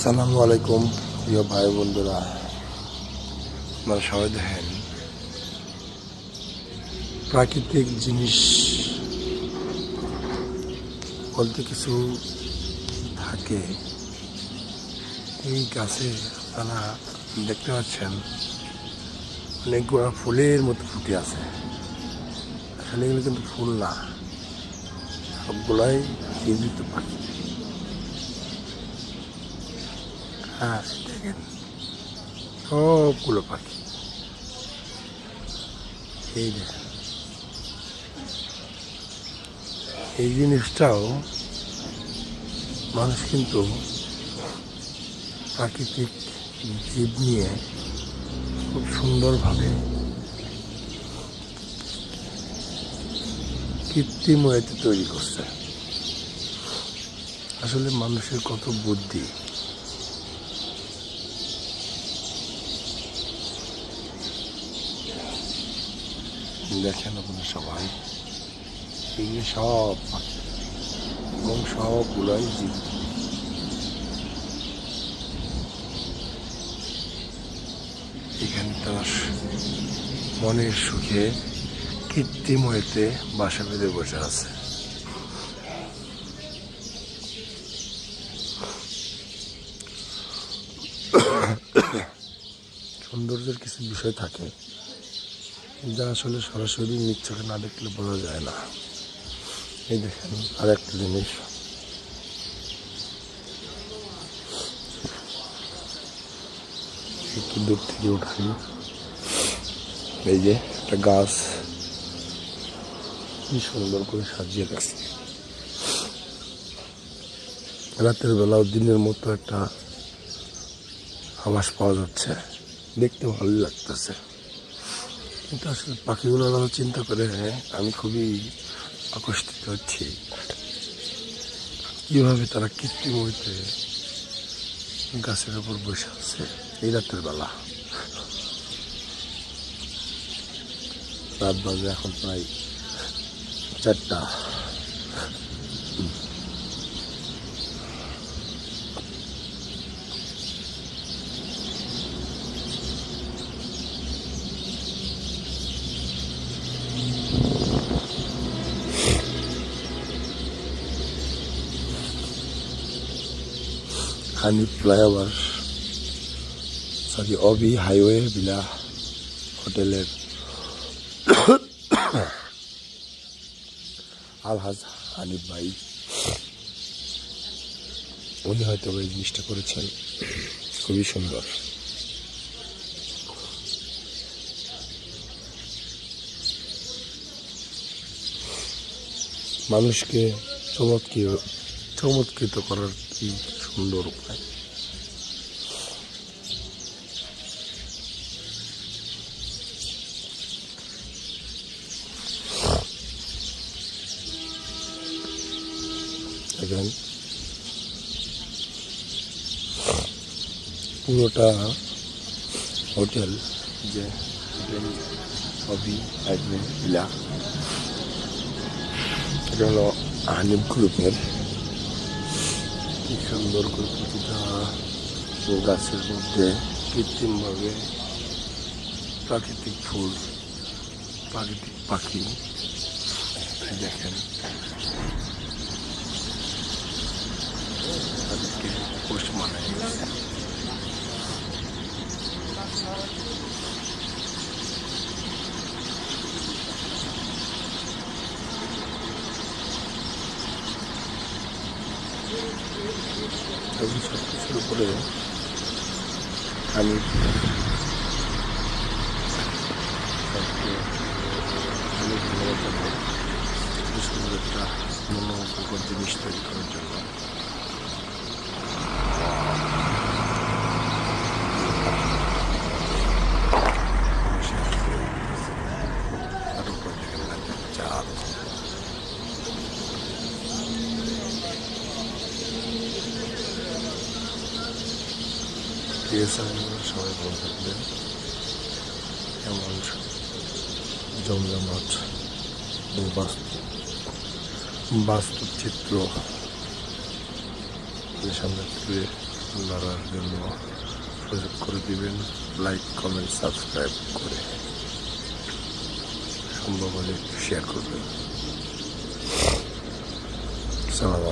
আসসালামু আলাইকুম, প্রিয় ভাই বন্ধুরা। আপনারা সবাই দেখেন, প্রাকৃতিক জিনিস বলতে কিছু থাকে। এই গাছে আপনারা দেখতে পাচ্ছেন, অনেকগুলো ফুলের মতো ফুটে আছে। আসলে এগুলো কিন্তু ফুল না, সবগুলাই জীবিত পাখি হ্যাঁ দেখেন সবগুলো পাখি। এই দেখেন এই জিনিসটাও মানুষ কিন্তু প্রাকৃতিক জীব নিয়ে খুব সুন্দরভাবে কৃত্রিম ওয়েতে তৈরি করছে। আসলে মানুষের কত বুদ্ধি। দেখেন আপনারা সবাই এগুলো সব এবং সবগুলোই জীবিত। এখানে তারা মনের সুখে কৃত্রিম হইতে বাসা বেঁধে বসে আছে। সৌন্দর্যের কিছু বিষয় থাকে। যা আসলে সরাসরি চোখে না দেখলে বোঝা যায় না। এই দেখেন আর একটা জিনিস। একটু দূর থেকে উঠাই এই যে একটা গাছ। কি সুন্দর করে সাজিয়ে রাখছে। রাতের বেলাও দিনের মতো একটা আভাস পাওয়া যাচ্ছে। দেখতে ভালো লাগতেছে। কিন্তু আসলে পাখিগুলো ভালো চিন্তা করে হ্যাঁ আমি খুবই আকর্ষিত হচ্ছি। কীভাবে তারা কৃত্রিম হইতে গাছের ওপর বসে আছে, এই রাতের বেলা। রাত বাজে এখন প্রায় চারটা। হানি ফ্লাইওভার সরি অবি হাইওয়ে বিলা হোটেলের আলহাজ হানিফ ভাই। উনি হয়তো এই জিনিসটা করেছেন। খুবই সুন্দর। মানুষকে চমৎকৃত চমৎকৃত করার কি সুন্দর উপায় দেখেন পুরোটা হোটেল যে হোটেল হবি আসবে ভিলা এটা হলো হানিফ গ্রুপের কি সুন্দর করে প্রতিটা গাছের মধ্যে কৃত্রিমভাবে প্রাকৃতিক ফুল, প্রাকৃতিক পাখি দেখেন। তাদেরকে পোষ মানায়। গেছে সব কিছুর উপরে আমি আমি সুন্দর একটা মনোমুগ্ধকর জিনিস তৈরি করার জন্য তার উপর দেখেন রাতের চাঁদ আছে আপনারা সবাই ভালো থাকবেন। এমন জমজমাট এবং বাস্তব বাস্তব চিত্র আপনাদের সামনে তুলে লড়ার জন্য সুযোগ করে দিবেন। লাইক কমেন্ট সাবস্ক্রাইব করে সম্ভব হলে শেয়ার করবেন। সালাম